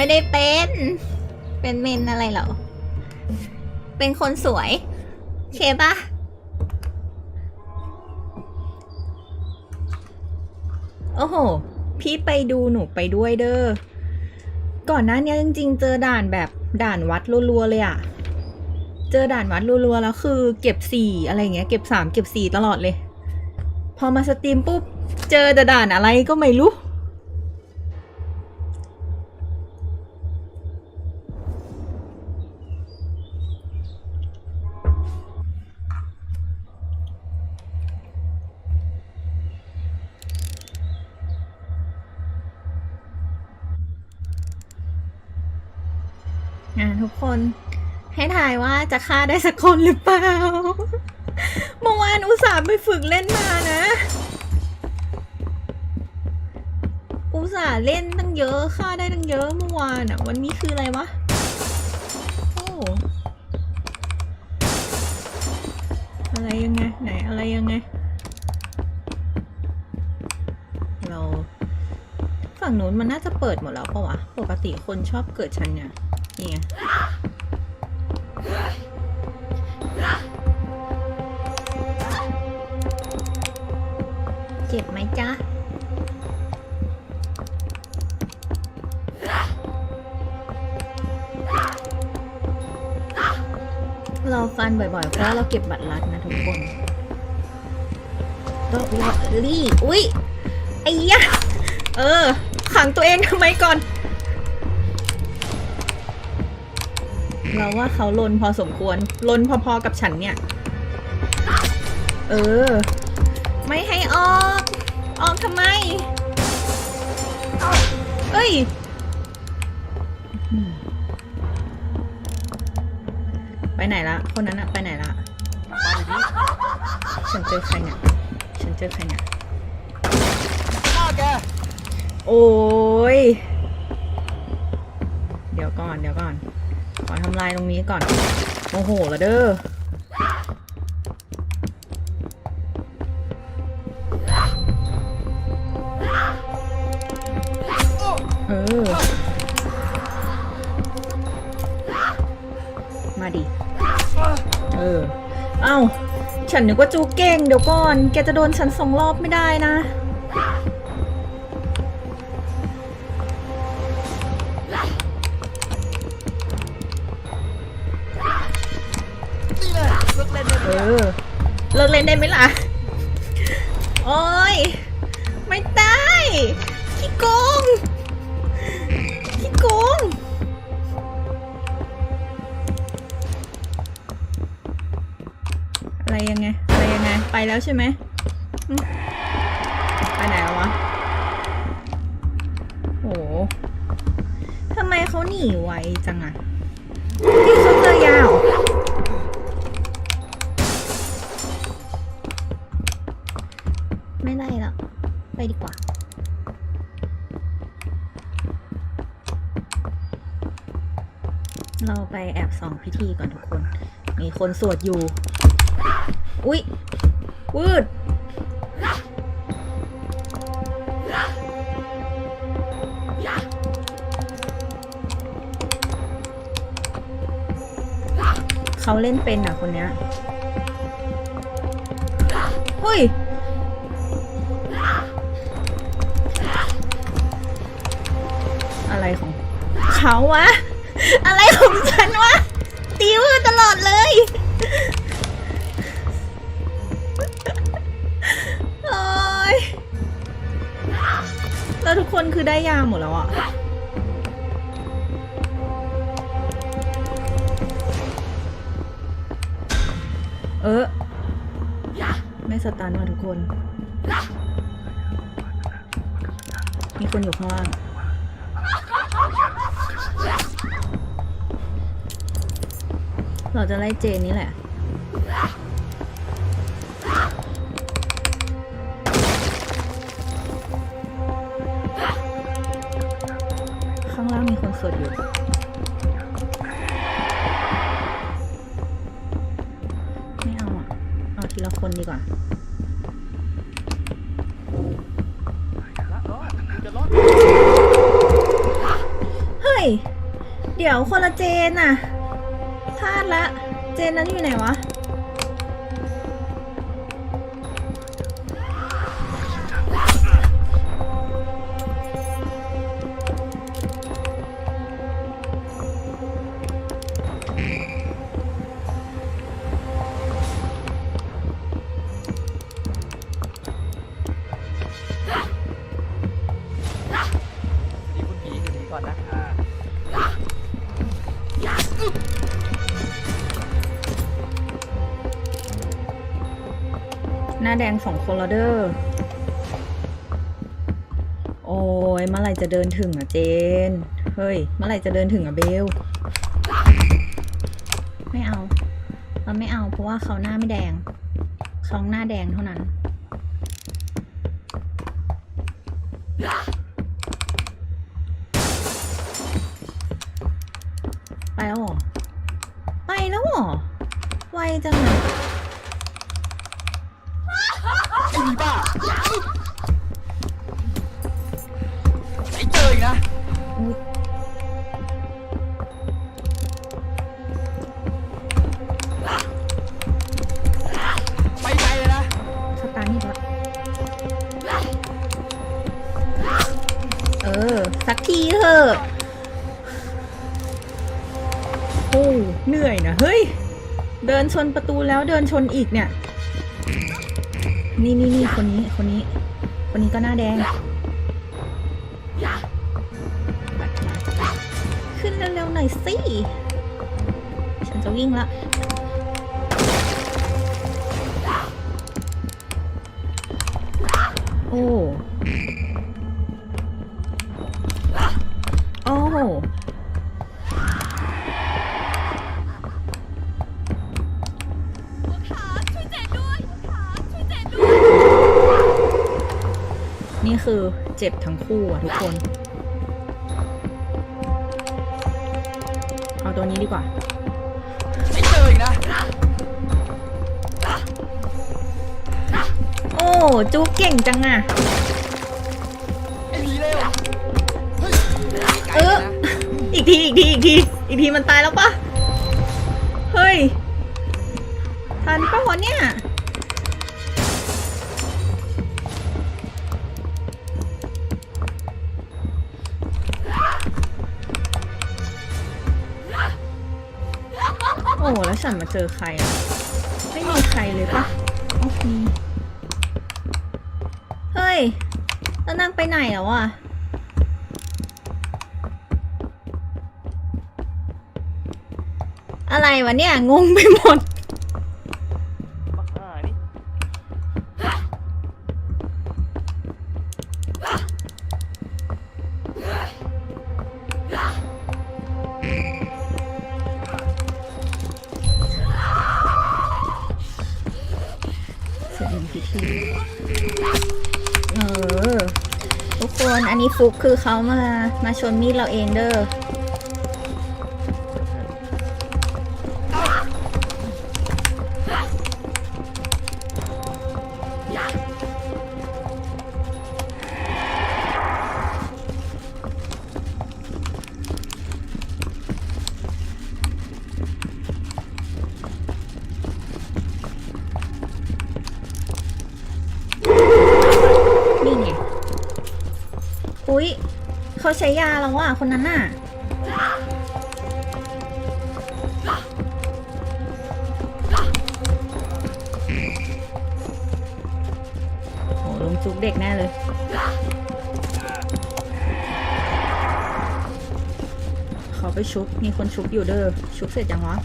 ไม่ได้เป็น เป็นเมนอะไรเหรอ เป็นคนสวย เคปะโอ้โห พี่ไปดูหนูไปด้วยเด้อ ก่อนหน้านี้จริง ๆ เจอด่านแบบด่านวัดรัวๆเลยอะเจอด่านวัดรัวๆแล้วคือ เก็บสี่อะไรเงี้ยเก็บสามเก็บสี่ตลอดเลย พอมาสตรีมปุ๊บ เจอแต่ด่านอะไรก็ไม่รู้ อ่าทุกคนให้ทายว่าจะฆ่าได้สักคนหรือเปล่าเมื่อวานอุตส่าห์ไปฝึกเล่นมานะ อุตส่าห์เล่นตั้งเยอะฆ่าได้ตั้งเยอะเมื่อวานอะ วันนี้คืออะไรวะ โอ้ อะไรยังไง ไหนอะไรยังไง เรา ฝั่งนู้นมันน่าจะเปิดหมดแล้วปะวะ ปกติคนชอบเกิดชั้นเนี่ย นี่ไงเจ็บไหมจ๊ะเราฟันบ่อยๆ เพราะเราเก็บบัตรลัดนะทุกคนก็วอลี่ อุ๊ยไอ้ยะ เออ ขังตัวเองทำไมก่อน เราว่าเขาลนพอสมควร ลนพอๆกับฉันเนี่ย เออ ไม่ให้ออก ออกทำไม เอ้ย ไปไหนละ คนนั้นอะไปไหนละ ฉันเจอใครเนี่ย ฉันเจอใครเนี่ยโอ้ย เดี๋ยวก่อน เดี๋ยวก่อน ขอทำลายตรงนี้ก่อนโมโหละเด้อเออ มาดิ เออ เอ้า ฉันนึกว่าจูเก่ง เดี๋ยวก่อน แกจะโดนฉันสองรอบไม่ได้นะ ได้ไหมล่ะ โอ้ย ไม่ได้ขี้โกงขี้โกงอะไรยังไง อะไรยังไง ไปแล้วใช่ไหมไปไหนแล้ววะโหทำไมเขาหนีไวจังอะ เราไปแอบส่องพิธีก่อนทุกคน มีคนสวดอยู่ อุ๊ยวืดเขาเล่นเป็นอะคนเนี้ยเฮ้ยอะไรของเขาวะ อะไรของฉันวะตีมือตลอดเลย โอ๊ยแล้วทุกคนคือได้ยาหมดแล้วอะ เออ ไม่สตันว่ะทุกคน มีคนอยู่ข้างล่าง เราจะไล่เจนนี่แหละ ข้างล่างมีคนสวดอยู่ ไม่เอาอะ เอาทีละคนดีกว่าเฮ้ย เดี๋ยวคนละเจนน่ะ ลาดละ เจนนั้นอยู่ไหนวะ สองคนและเด้อ โอ้ยเมื่อไรจะเดินถึงอะเจน เฮ้ย เมื่อไรจะเดินถึงอะเบล ไม่เอาเราไม่เอาเพราะว่าเขาหน้าไม่แดง เขาหน้าแดงเท่านั้น ไปแล้วหรอ อะโอ้เหนื่อยนะ เฮ้ย เดินชนประตูแล้วเดินชนอีกเนี่ย นี่นี่นี่คนนี้คนนี้ คนนี้ก็หน้าแดง ขึ้นเร็วๆหน่อยสิฉันจะวิ่งละโอ้ นี่คือเจ็บทั้งคู่อะทุกคน เอาตัวนี้ดีกว่าไอ้เจออีกนะ โอ้จูเก่งจังอะไอ้ผีเร็วเฮ้ยไกลเอเลอยนะอีกที อีกที อีกที อีกทีมันตายแล้วปะเฮ้ย ทันปะวะเนี่ย อ้แล้วฉันมาเจอใครอะ ไม่มีใครเลยปะโอเคเฮ้ยแล้วนางไปไหนแล้วอะอะไรวะเนี่ย งงไปหมด พิธีเออทุกคนอันนี้ฟุกคือเขามามาชนมีดเราเองเด้อ อุ๊ยเขาใช้ยาแล้วว่ะคนนั้นน่ะ โอ้ลงจุกเด็กแน่เลย เขาไปชุบ มีคนชุบอยู่เด้อ ชุบเสร็จยังวะ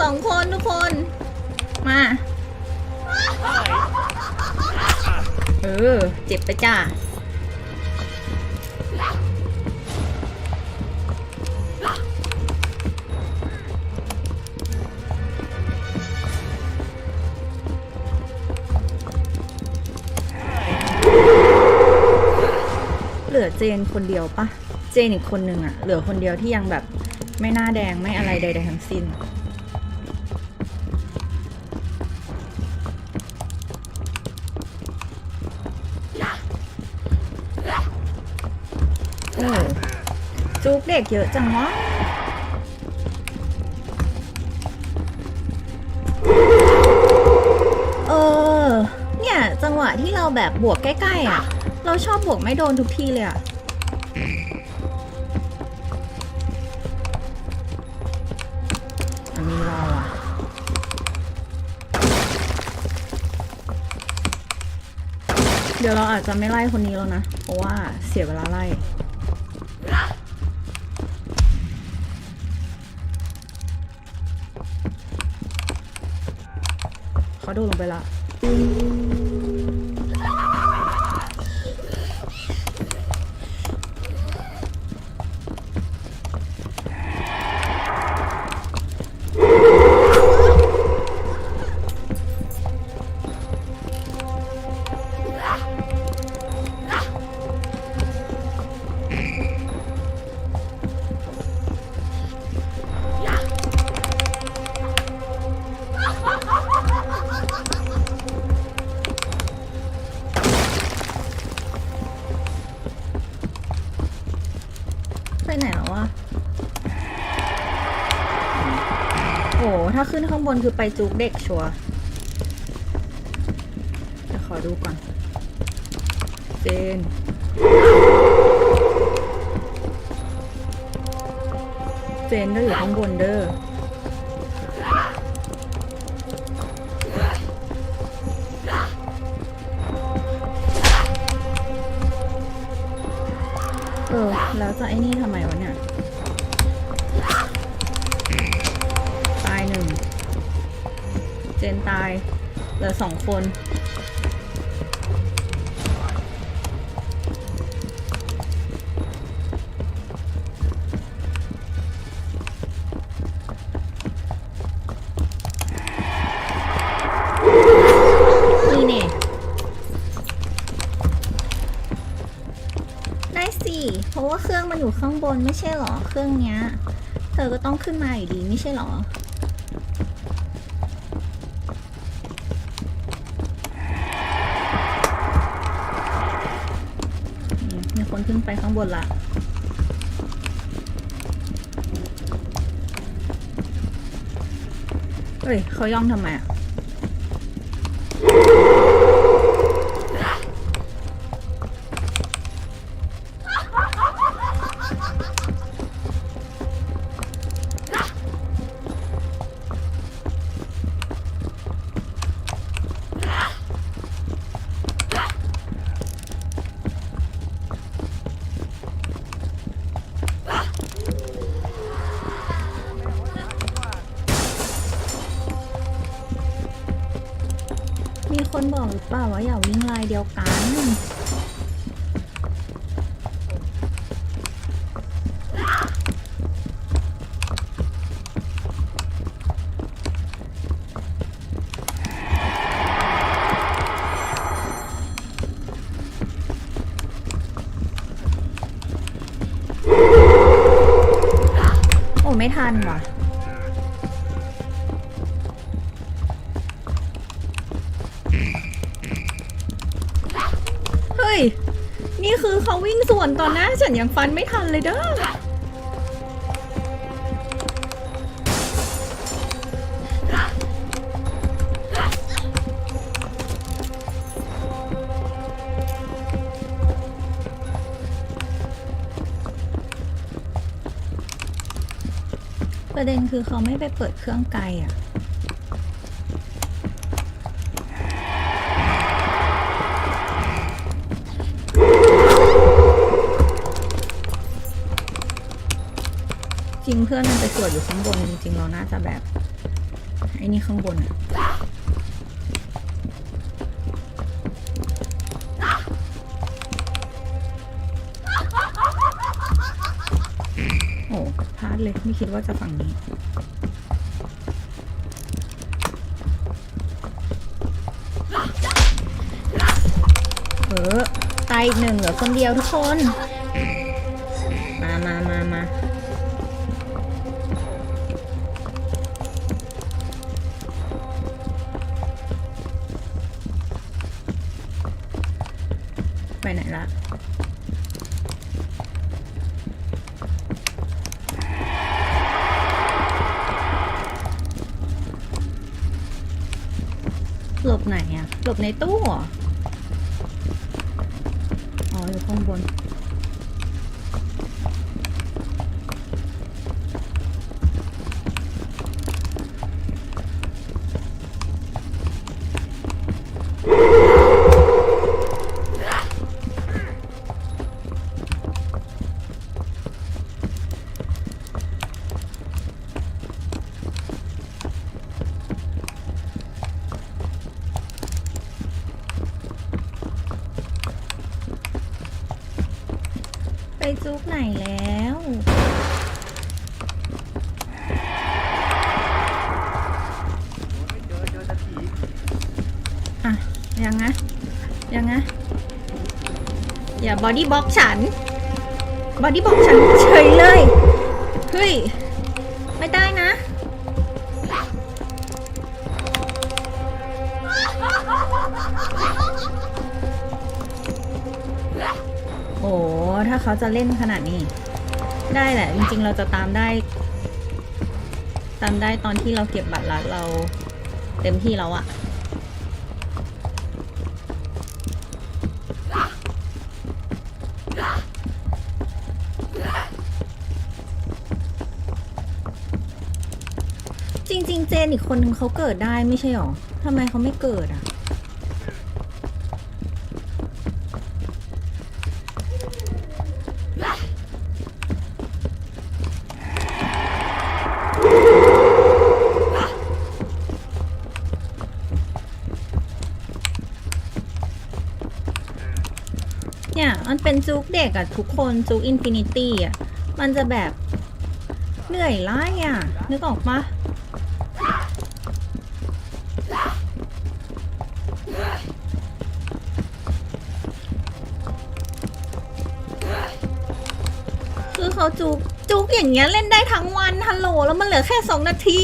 สองคนทุกคน มา เออ เจ็บไปจ้าเหลือเจนคนเดียวปะ เจนอีกคนนึงอะเหลือคนเดียวที่ยังแบบไม่หน้าแดงไม่อะไรใดๆทั้งสิ้น จุกเด็กเยอะจังวะเออ เนี่ย จังหวะที่เราแบบบวกใกล้ๆอะ เราชอบบวกไม่โดนทุกทีเลยอะอันนี้เราอะ เดี๋ยวเราอาจจะไม่ไล่คนนี้แล้วนะ เพราะว่าเสียเวลาไล่ ลงไปละ ขึ้นข้างบนคือไปจุกเด็กชัวร์เดี๋ยวขอดูก่อน เจน เจนก็อยู่ข้างบนเด้อเออ แล้วจะไอ้นี่ทำไมวะเนี่ย เหลือสองคนดีเนี่ยได้สิเพราะว่าเครื่องมันอยู่ข้างบนไม่ใช่หรอ เครื่องเนี้ย เธอก็ต้องขึ้นมาอยู่ดีไม่ใช่หรอ ไปข้างบนละเฮ้ยเขาย่องทำไมอะ เปล่าว่าอย่าวิ่งลายเดียวกัน โอ้ไม่ทันว่ะ วนตอนหน้าฉันยังฟันไม่ทันเลยเด้อ ประเด็นคือเขาไม่ไปเปิดเครื่องไกลอะ ริงเพื่อนมันไปสวดอยู่ข้างบนจริง ๆ เราน่าจะแบบไอ้นี่ข้างบนอะโอ้พลาดเลยไม่คิดว่าจะฝั่งนี้เออตายอีกหนึ่งเหลือคนเดียวทุกคน หลบไหนอะหลบในตู้เหรอ อ๋ออยู่ข้างบน ไปจุกไหนแล้ว เจอเจอแต่ผีอะ ยังไงยังไงอย่าบอดี้บล็อกฉัน บอดี้บล็อกฉันเฉยเลย เฮ้ย ไม่ได้นะ เขาจะเล่นขนาดนี้ ได้แหละ จริงๆ เราจะตามได้ ตามได้ตอนที่เราเก็บบัตรลัดเราเต็มที่แล้วอะจริง ๆ เจนอีกคนนึงเขาเกิดได้ไม่ใช่หรอทำไมเขาไม่เกิดอะ เนี่ยมันเป็นจุกเด็กอะทุกคนจุกอินฟินิตี้อะมันจะแบบเหนื่อยไล่อะนึกออกปะคือเขาจุกจุกอย่างเงี้ยเล่นได้ทั้งวันฮัลโหลแล้วมันเหลือแค่สองนาที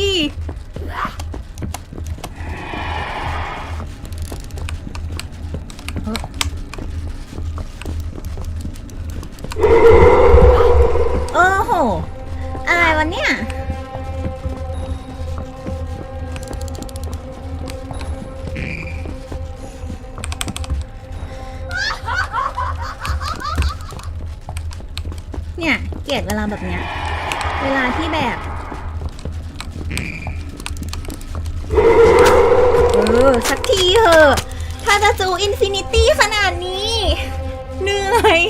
อะไรวันเนี้ยเนี่ย เกลียดเวลาแบบเนี้ย เวลาที่แบบเออสักทีเถอะ ถ้าจะจูอินฟินิตี้ขนาดนี้เหนื่อย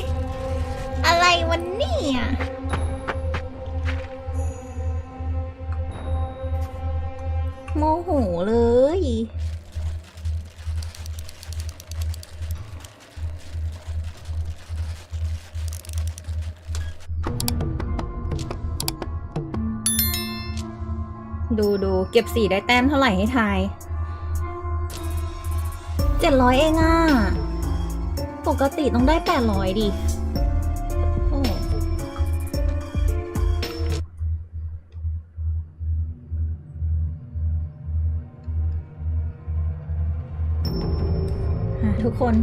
โมโหเลย ดูดูเก็บสีได้แต้มเท่าไหร่ให้ทายเจ็ดร้อยเองอะ ปกติต้องได้แปดร้อยดิ คน